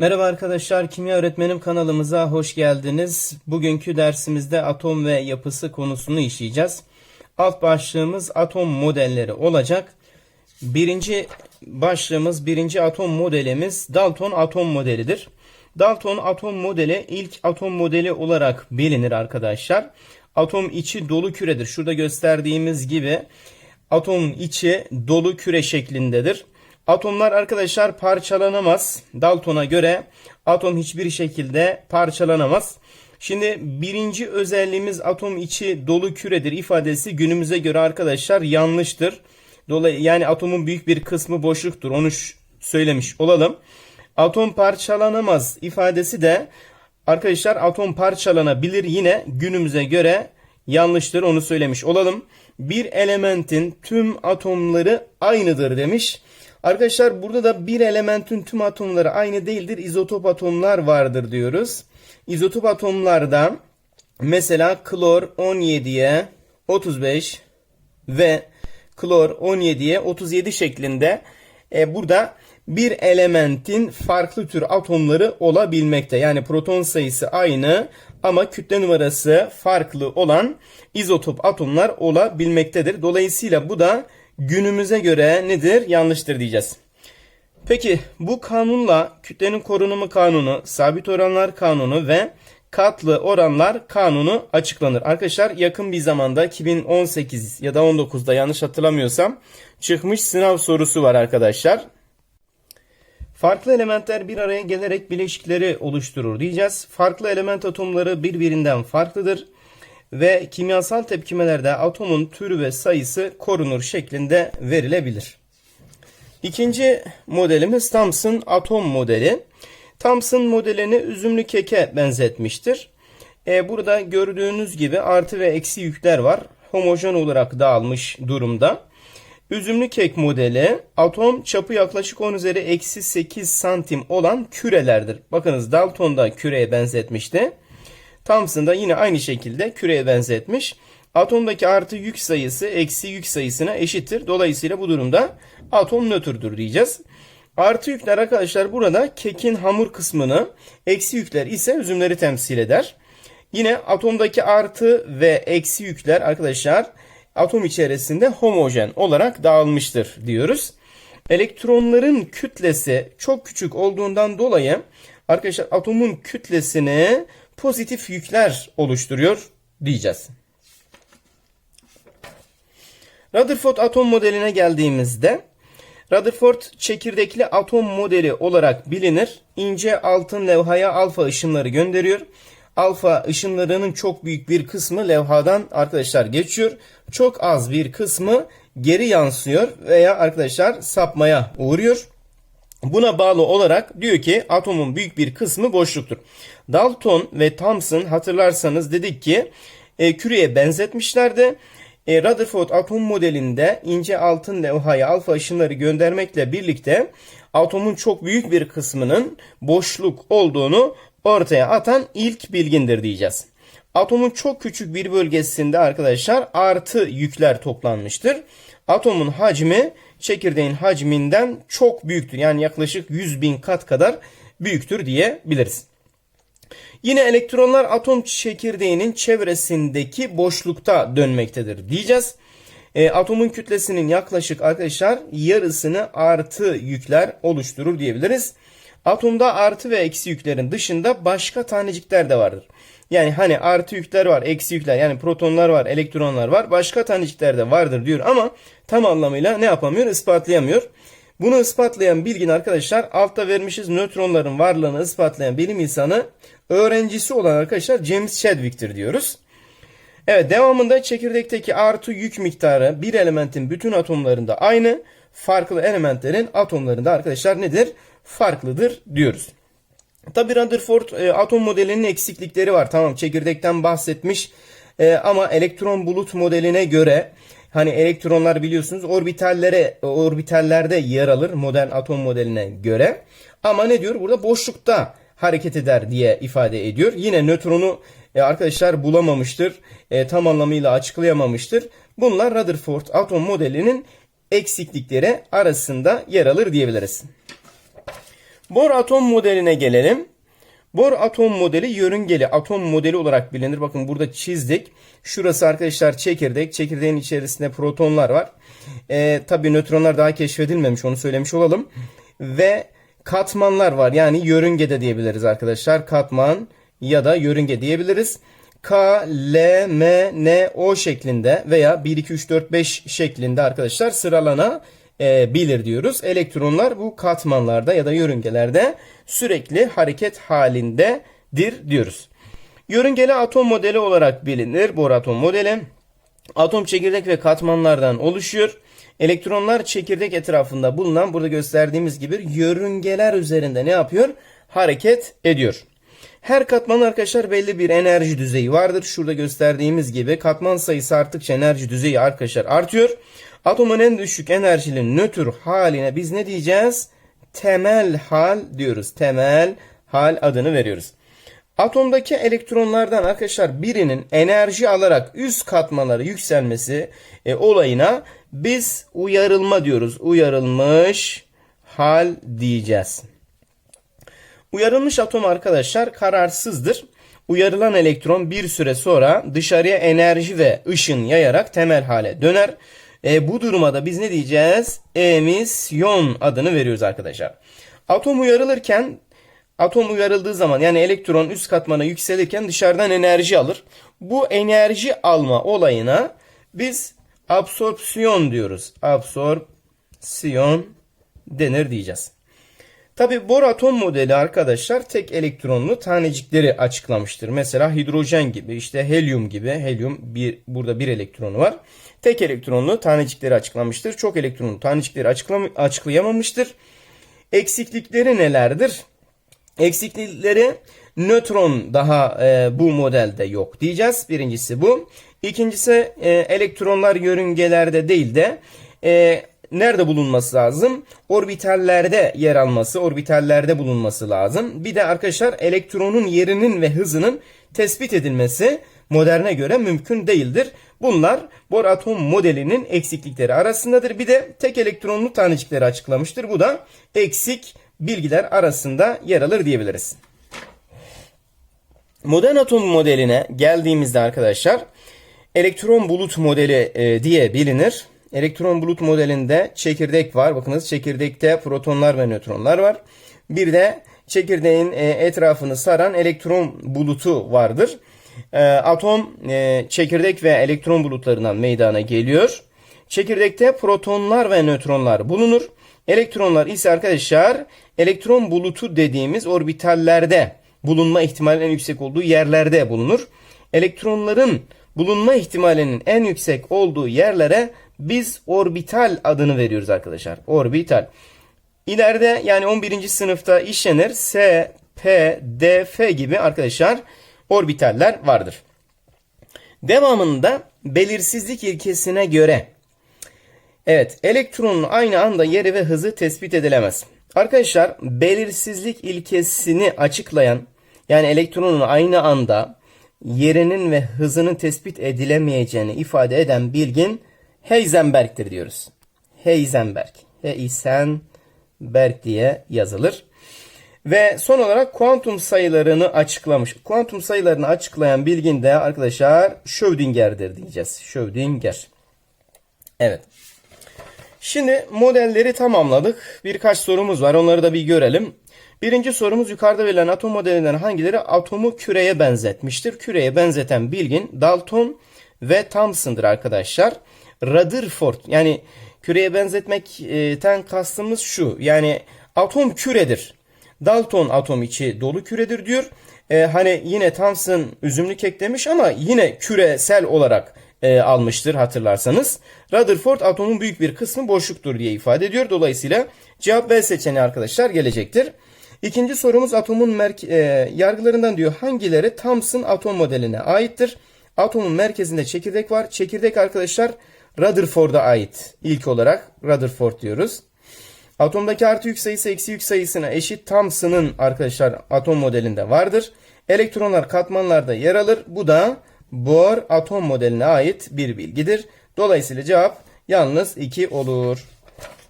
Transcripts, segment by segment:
Merhaba arkadaşlar, Kimya Öğretmenim kanalımıza hoş geldiniz. Bugünkü dersimizde atom ve yapısı konusunu işleyeceğiz. Alt başlığımız atom modelleri olacak. Birinci başlığımız, birinci atom modelimiz Dalton atom modelidir. Dalton atom modeli ilk atom modeli olarak bilinir arkadaşlar. Atom içi dolu küredir. Şurada gösterdiğimiz gibi atom içi dolu küre şeklindedir. Atomlar arkadaşlar parçalanamaz. Dalton'a göre atom hiçbir şekilde parçalanamaz. Şimdi birinci özelliğimiz atom içi dolu küredir ifadesi günümüze göre arkadaşlar yanlıştır. Dolayı yani atomun büyük bir kısmı boşluktur. Onu söylemiş olalım. Atom parçalanamaz ifadesi de arkadaşlar atom parçalanabilir yine günümüze göre yanlıştır onu söylemiş olalım. Bir elementin tüm atomları aynıdır demiş. Arkadaşlar burada da bir elementin tüm atomları aynı değildir. İzotop atomlar vardır diyoruz. İzotop atomlarda mesela klor 17'ye 35 ve klor 17'ye 37 şeklinde e, burada bir elementin farklı tür atomları olabilmekte. Yani proton sayısı aynı ama kütle numarası farklı olan izotop atomlar olabilmektedir. Dolayısıyla bu da günümüze göre nedir? Yanlıştır diyeceğiz. Peki bu kanunla kütlenin korunumu kanunu, sabit oranlar kanunu ve katlı oranlar kanunu açıklanır. Arkadaşlar yakın bir zamanda 2018 ya da 19'da yanlış hatırlamıyorsam çıkmış sınav sorusu var arkadaşlar. Farklı elementler bir araya gelerek bileşikleri oluşturur diyeceğiz. Farklı element atomları birbirinden farklıdır ve kimyasal tepkimelerde atomun türü ve sayısı korunur şeklinde verilebilir. İkinci modelimiz Thomson atom modeli. Thomson modelini üzümlü keke benzetmiştir. E, burada gördüğünüz gibi artı ve eksi yükler var. Homojen olarak dağılmış durumda. Üzümlü kek modeli atom çapı yaklaşık 10 üzeri eksi 8 santim olan kürelerdir. Bakınız Dalton'da küreye benzetmişti. Thomson da yine aynı şekilde küreye benzetmiş. Atomdaki artı yük sayısı eksi yük sayısına eşittir. Dolayısıyla bu durumda atom nötrdür diyeceğiz. Artı yükler arkadaşlar burada kekin hamur kısmını, eksi yükler ise üzümleri temsil eder. Yine atomdaki artı ve eksi yükler arkadaşlar atom içerisinde homojen olarak dağılmıştır diyoruz. Elektronların kütlesi çok küçük olduğundan dolayı arkadaşlar atomun kütlesini pozitif yükler oluşturuyor diyeceğiz. Rutherford atom modeline geldiğimizde Rutherford çekirdekli atom modeli olarak bilinir. İnce altın levhaya alfa ışınları gönderiyor. Alfa ışınlarının çok büyük bir kısmı levhadan arkadaşlar geçiyor. Çok az bir kısmı geri yansıyor veya arkadaşlar sapmaya uğruyor. Buna bağlı olarak diyor ki atomun büyük bir kısmı boşluktur. Dalton ve Thomson hatırlarsanız dedik ki e, küreye benzetmişlerdi. E, Rutherford atom modelinde ince altın levhaya alfa ışınları göndermekle birlikte atomun çok büyük bir kısmının boşluk olduğunu ortaya atan ilk bilgindir diyeceğiz. Atomun çok küçük bir bölgesinde arkadaşlar artı yükler toplanmıştır. Atomun hacmi çekirdeğin hacminden çok büyüktür. Yani yaklaşık 100 bin kat kadar büyüktür diyebiliriz. Yine elektronlar atom çekirdeğinin çevresindeki boşlukta dönmektedir diyeceğiz. E, atomun kütlesinin yaklaşık arkadaşlar yarısını artı yükler oluşturur diyebiliriz. Atomda artı ve eksi yüklerin dışında başka tanecikler de vardır. Yani hani artı yükler var, eksi yükler yani protonlar var, elektronlar var. Başka tanecikler de vardır diyor ama tam anlamıyla ne yapamıyor? ispatlayamıyor. Bunu ispatlayan bilgin arkadaşlar altta vermişiz nötronların varlığını ispatlayan bilim insanı öğrencisi olan arkadaşlar James Chadwick'tir diyoruz. Evet devamında çekirdekteki artı yük miktarı bir elementin bütün atomlarında aynı. Farklı elementlerin atomlarında arkadaşlar nedir? Farklıdır diyoruz. Tabi Rutherford e, atom modelinin eksiklikleri var. Tamam çekirdekten bahsetmiş E, ama elektron bulut modeline göre hani elektronlar biliyorsunuz orbitallere orbitallerde yer alır modern atom modeline göre. Ama ne diyor? Burada boşlukta hareket eder diye ifade ediyor. Yine nötronu e, arkadaşlar bulamamıştır. E, tam anlamıyla açıklayamamıştır. Bunlar Rutherford atom modelinin eksiklikleri arasında yer alır diyebiliriz. Bor atom modeline gelelim. Bor atom modeli yörüngeli atom modeli olarak bilinir. Bakın burada çizdik. Şurası arkadaşlar çekirdek. Çekirdeğin içerisinde protonlar var. Ee, tabii nötronlar daha keşfedilmemiş onu söylemiş olalım. Ve katmanlar var. Yani yörünge de diyebiliriz arkadaşlar. Katman ya da yörünge diyebiliriz. K, L, M, N, O şeklinde veya 1, 2, 3, 4, 5 şeklinde arkadaşlar sıralana e, diyoruz. Elektronlar bu katmanlarda ya da yörüngelerde sürekli hareket halindedir diyoruz. Yörüngeli atom modeli olarak bilinir. Bohr atom modeli. Atom çekirdek ve katmanlardan oluşuyor. Elektronlar çekirdek etrafında bulunan burada gösterdiğimiz gibi yörüngeler üzerinde ne yapıyor? Hareket ediyor. Her katmanın arkadaşlar belli bir enerji düzeyi vardır. Şurada gösterdiğimiz gibi katman sayısı arttıkça enerji düzeyi arkadaşlar artıyor. Atomun en düşük enerjili nötr haline biz ne diyeceğiz? Temel hal diyoruz. Temel hal adını veriyoruz. Atomdaki elektronlardan arkadaşlar birinin enerji alarak üst katmanlara yükselmesi e, olayına biz uyarılma diyoruz. Uyarılmış hal diyeceğiz. Uyarılmış atom arkadaşlar kararsızdır. Uyarılan elektron bir süre sonra dışarıya enerji ve ışın yayarak temel hale döner. E, bu duruma da biz ne diyeceğiz? Emisyon adını veriyoruz arkadaşlar. Atom uyarılırken atom uyarıldığı zaman yani elektron üst katmana yükselirken dışarıdan enerji alır. Bu enerji alma olayına biz absorpsiyon diyoruz. Absorpsiyon denir diyeceğiz. Tabi Bohr atom modeli arkadaşlar tek elektronlu tanecikleri açıklamıştır. Mesela hidrojen gibi işte helyum gibi helyum bir burada bir elektronu var. Tek elektronlu tanecikleri açıklamıştır. Çok elektronlu tanecikleri açıklam açıklayamamıştır. Eksiklikleri nelerdir? Eksiklikleri nötron daha e, bu modelde yok diyeceğiz. Birincisi bu. İkincisi e, elektronlar yörüngelerde değil de e, nerede bulunması lazım? Orbitallerde yer alması, orbitallerde bulunması lazım. Bir de arkadaşlar elektronun yerinin ve hızının tespit edilmesi moderne göre mümkün değildir. Bunlar Bohr atom modelinin eksiklikleri arasındadır. Bir de tek elektronlu tanecikleri açıklamıştır. Bu da eksik bilgiler arasında yer alır diyebiliriz. Modern atom modeline geldiğimizde arkadaşlar elektron bulut modeli e, diye bilinir. Elektron bulut modelinde çekirdek var. Bakınız çekirdekte protonlar ve nötronlar var. Bir de çekirdeğin e, etrafını saran elektron bulutu vardır. E, atom e, çekirdek ve elektron bulutlarından meydana geliyor. Çekirdekte protonlar ve nötronlar bulunur. Elektronlar ise arkadaşlar elektron bulutu dediğimiz orbitallerde bulunma ihtimalinin yüksek olduğu yerlerde bulunur. Elektronların bulunma ihtimalinin en yüksek olduğu yerlere biz orbital adını veriyoruz arkadaşlar. Orbital. İleride yani 11. sınıfta işlenir S, P, D, F gibi arkadaşlar orbitaller vardır. Devamında belirsizlik ilkesine göre evet elektronun aynı anda yeri ve hızı tespit edilemez. Arkadaşlar belirsizlik ilkesini açıklayan yani elektronun aynı anda yerinin ve hızının tespit edilemeyeceğini ifade eden bilgin Heisenberg'tir diyoruz. Heisenberg. Heisenberg diye yazılır. Ve son olarak kuantum sayılarını açıklamış. Kuantum sayılarını açıklayan bilgin de arkadaşlar Schrödinger'dir diyeceğiz. Schrödinger. Evet. Şimdi modelleri tamamladık. Birkaç sorumuz var. Onları da bir görelim. Birinci sorumuz yukarıda verilen atom modelinden hangileri atomu küreye benzetmiştir? Küreye benzeten bilgin Dalton ve Thomson'dır arkadaşlar. Rutherford yani küreye benzetmekten kastımız şu. Yani atom küredir. Dalton atom içi dolu küredir diyor. Ee, hani yine Thomson üzümlü kek demiş ama yine küresel olarak e, almıştır hatırlarsanız. Rutherford atomun büyük bir kısmı boşluktur diye ifade ediyor. Dolayısıyla cevap B seçeneği arkadaşlar gelecektir. İkinci sorumuz atomun e, yargılarından diyor hangileri Thomson atom modeline aittir? Atomun merkezinde çekirdek var. Çekirdek arkadaşlar Rutherford'a ait. İlk olarak Rutherford diyoruz. Atomdaki artı yük sayısı eksi yük sayısına eşit Thomson'ın arkadaşlar atom modelinde vardır. Elektronlar katmanlarda yer alır. Bu da Bohr atom modeline ait bir bilgidir. Dolayısıyla cevap yalnız 2 olur.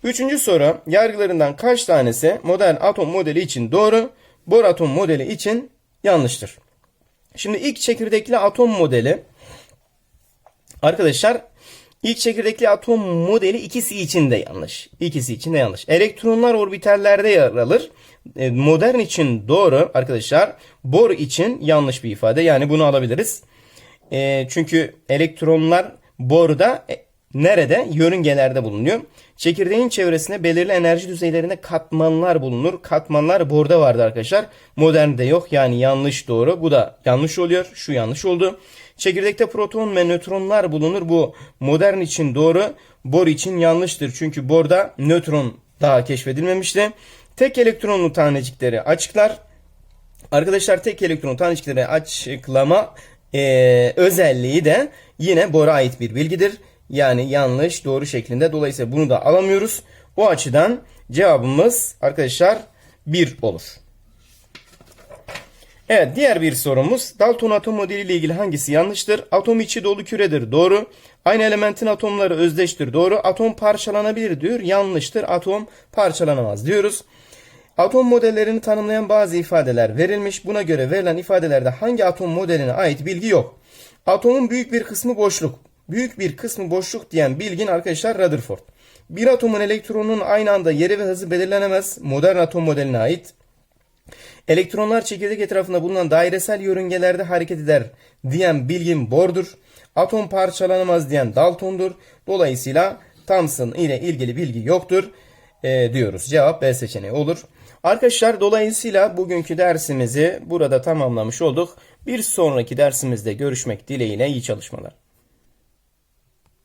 Üçüncü soru. Yargılarından kaç tanesi modern atom modeli için doğru, Bohr atom modeli için yanlıştır? Şimdi ilk çekirdekli atom modeli arkadaşlar ilk çekirdekli atom modeli ikisi için de yanlış. İkisi için de yanlış. Elektronlar orbitallerde yer alır. E, Modern için doğru arkadaşlar. Bohr için yanlış bir ifade. Yani bunu alabiliriz. E, çünkü elektronlar Bohr'da e, nerede? Yörüngelerde bulunuyor. Çekirdeğin çevresinde belirli enerji düzeylerinde katmanlar bulunur. Katmanlar Bohr'da vardı arkadaşlar. Modernde yok. Yani yanlış doğru. Bu da yanlış oluyor. Şu yanlış oldu. Çekirdekte proton ve nötronlar bulunur. Bu modern için doğru. Bohr için yanlıştır. Çünkü Bohr'da nötron daha keşfedilmemişti. Tek elektronlu tanecikleri açıklar. Arkadaşlar tek elektron tanecikleri açıklama eee, özelliği de yine Bohr'a ait bir bilgidir. Yani yanlış doğru şeklinde. Dolayısıyla bunu da alamıyoruz. O açıdan cevabımız arkadaşlar 1 olur. Evet diğer bir sorumuz. Dalton atom modeli ile ilgili hangisi yanlıştır? Atom içi dolu küredir. Doğru. Aynı elementin atomları özdeştir. Doğru. Atom parçalanabilir diyor. Yanlıştır. Atom parçalanamaz diyoruz. Atom modellerini tanımlayan bazı ifadeler verilmiş. Buna göre verilen ifadelerde hangi atom modeline ait bilgi yok. Atomun büyük bir kısmı boşluk. Büyük bir kısmı boşluk diyen bilgin arkadaşlar Rutherford. Bir atomun elektronunun aynı anda yeri ve hızı belirlenemez. Modern atom modeline ait. Elektronlar çekirdek etrafında bulunan dairesel yörüngelerde hareket eder diyen bilgin Bohr'dur. Atom parçalanamaz diyen Dalton'dur. Dolayısıyla Thomson ile ilgili bilgi yoktur e, diyoruz. Cevap B seçeneği olur. Arkadaşlar dolayısıyla bugünkü dersimizi burada tamamlamış olduk. Bir sonraki dersimizde görüşmek dileğiyle iyi çalışmalar.